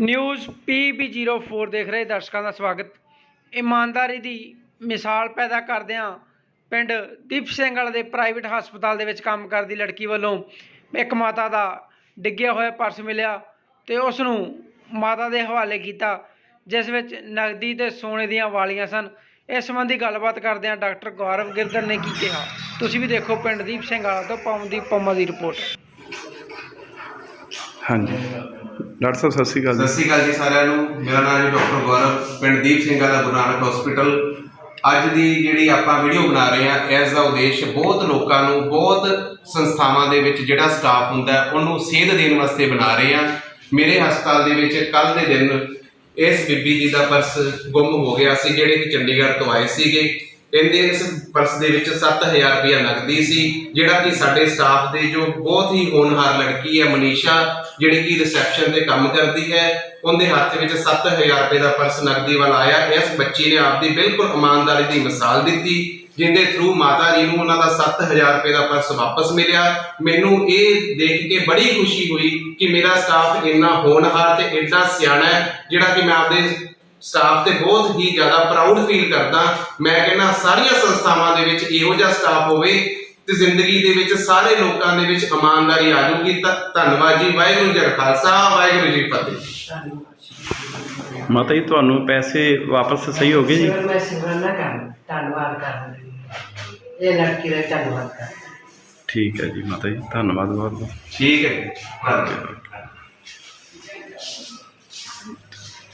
News PB04 ਦੇਖ ਰਹੇ ਦਰਸ਼ਕਾਂ ਦਾ ਸਵਾਗਤ। ਇਮਾਨਦਾਰੀ ਦੀ ਮਿਸਾਲ ਪੈਦਾ ਕਰਦਿਆਂ ਪਿੰਡ ਦੀਪ ਸਿੰਘ ਵਾਲੇ ਦੇ ਪ੍ਰਾਈਵੇਟ ਹਸਪਤਾਲ ਦੇ ਵਿੱਚ ਕੰਮ ਕਰਦੀ ਲੜਕੀ ਵੱਲੋਂ ਇੱਕ ਮਾਤਾ ਦਾ ਡਿੱਗਿਆ ਹੋਇਆ ਪਰਸ ਮਿਲਿਆ ਤੇ ਉਸ ਨੂੰ ਮਾਤਾ ਦੇ ਹਵਾਲੇ ਕੀਤਾ, ਜਿਸ ਵਿੱਚ ਨਗਦੀ ਤੇ ਸੋਨੇ ਦੀਆਂ ਵਾਲੀਆਂ ਸਨ। ਇਸ ਸੰਬੰਧੀ ਗੱਲਬਾਤ ਕਰਦਿਆਂ ਡਾਕਟਰ ਗੌਰਵ ਗਿਰਧਰ ਨੇ ਕੀ ਕਿਹਾ? ਤੁਸੀਂ ਵੀ ਦੇਖੋ ਪਿੰਡ ਦੀਪ ਸਿੰਘ ਵਾਲਾ ਤੋਂ ਪਵਨਦੀਪ ਪੰਮਾ ਦੀ ਰਿਪੋਰਟ। ਹਾਂਜੀ। ਡਾਕਟਰ ਸਾਹਿਬ, ਸਤਿ ਸ਼੍ਰੀ ਅਕਾਲ ਸਤਿ ਸ਼੍ਰੀ ਅਕਾਲ ਜੀ ਸਾਰਿਆਂ ਨੂੰ। ਮੇਰਾ ਨਾਮ ਹੈ ਡਾਕਟਰ ਗੌਰਵ, ਪਿੰਡ ਦੀਪ ਸਿੰਘ ਵਾਲਾ ਗੁਰੂ ਨਾਨਕ ਹਸਪੀਟਲ ਅੱਜ ਦੀ ਜਿਹੜੀ ਆਪਾਂ ਵੀਡੀਓ ਬਣਾ ਰਹੇ ਹਾਂ, ਇਸ ਦਾ ਉਦੇਸ਼ ਬਹੁਤ ਲੋਕਾਂ ਨੂੰ, ਬਹੁਤ ਸੰਸਥਾਵਾਂ ਦੇ ਵਿੱਚ ਜਿਹੜਾ ਸਟਾਫ ਹੁੰਦਾ, ਉਹਨੂੰ ਸੇਧ ਦੇਣ ਵਾਸਤੇ ਬਣਾ ਰਹੇ ਹਾਂ। ਮੇਰੇ ਹਸਪਤਾਲ ਦੇ ਵਿੱਚ ਕੱਲ ਦੇ ਦਿਨ ਇਸ ਬੀਬੀ ਜੀ ਦਾ ਪਰਸ ਗੁੰਮ ਹੋ ਗਿਆ ਸੀ, ਜਿਹੜੇ ਕਿ ਚੰਡੀਗੜ੍ਹ ਤੋਂ ਆਏ ਸੀਗੇ। ਇਹਦੇ ਇਸ ਪਰਸ ਦੇ ਵਿੱਚ 7000 ਰੁਪਇਆ ਨਕਦੀ ਸੀ, ਜਿਹੜਾ ਕਿ ਸਾਡੇ ਸਟਾਫ ਦੇ ਜੋ ਬਹੁਤ ਹੀ ਹੋਣਹਾਰ ਲੜਕੀ ਹੈ, ਮਨੀਸ਼ਾ, ਜਿਹੜੀ ਕਿ ਰਿਸੈਪਸ਼ਨ ਤੇ ਕੰਮ ਕਰਦੀ ਹੈ, ਉਹਦੇ ਹੱਥ ਵਿੱਚ 7000 ਰੁਪਏ ਦਾ ਪਰਸ ਨਕਦੀ ਵਾਲਾ ਆਇਆ। ਇਸ ਬੱਚੀ ਨੇ ਆਪਦੀ ਬਿਲਕੁਲ ਇਮਾਨਦਾਰੀ ਦੀ ਮਿਸਾਲ ਦਿੱਤੀ, ਜਿੰਦੇ ਥਰੂ ਮਾਤਾ ਜੀ ਨੂੰ ਉਹਨਾਂ ਦਾ 7000 ਰੁਪਏ ਦਾ ਪਰਸ ਵਾਪਸ ਮਿਲਿਆ। ਮੈਨੂੰ ਇਹ ਦੇਖ ਕੇ ਬੜੀ ਖੁਸ਼ੀ ਹੋਈ ਕਿ ਮੇਰਾ ਸਟਾਫ ਇੰਨਾ ਹੋਣਹਾਰ ਤੇ ਇੰਨਾ ਸਿਆਣਾ ਹੈ, ਜਿਹੜਾ ਕਿ ਮੈਂ ਆਪਦੇ ਸਟਾਫ ਤੇ ਬਹੁਤ ਹੀ ਜ਼ਿਆਦਾ ਪ੍ਰਾਊਡ ਫੀਲ ਕਰਦਾ। ਮੈਂ ਕਹਿੰਦਾ ਸਾਰੀਆਂ ਸੰਸਥਾਵਾਂ ਦੇ ਵਿੱਚ ਇਹੋ ਜਿਹਾ ਸਟਾਫ ਹੋਵੇ ਤੇ ਜ਼ਿੰਦਗੀ ਦੇ ਵਿੱਚ ਸਾਰੇ ਲੋਕਾਂ ਦੇ ਵਿੱਚ ਇਮਾਨਦਾਰੀ ਆ ਜਾਊਗੀ। ਧੰਨਵਾਦ ਜੀ। ਵਾਹਿਗੁਰੂ ਜੀ ਖਾਲਸਾ ਵਾਹਿਗੁਰੂ ਜੀ ਫਤਿਹ। ਮਾਤਾ ਜੀ ਤੁਹਾਨੂੰ ਪੈਸੇ ਵਾਪਸ ਸਹੀ ਹੋ ਗਏ ਜੀ? ਸਿਮਰਨ ਮੈਂ ਸਿਮਰਨ ਨਾ ਕਰ। ਧੰਨਵਾਦ ਕਰ ਇਹ ਲੜਕੀ ਦਾ ਧੰਨਵਾਦ ਕਰ। ਠੀਕ ਹੈ ਜੀ ਮਾਤਾ ਜੀ। ਧੰਨਵਾਦ ਬਹੁਤ ਬਹੁਤ। ਠੀਕ ਹੈ ਜੀ। ਧੰਨਵਾਦ।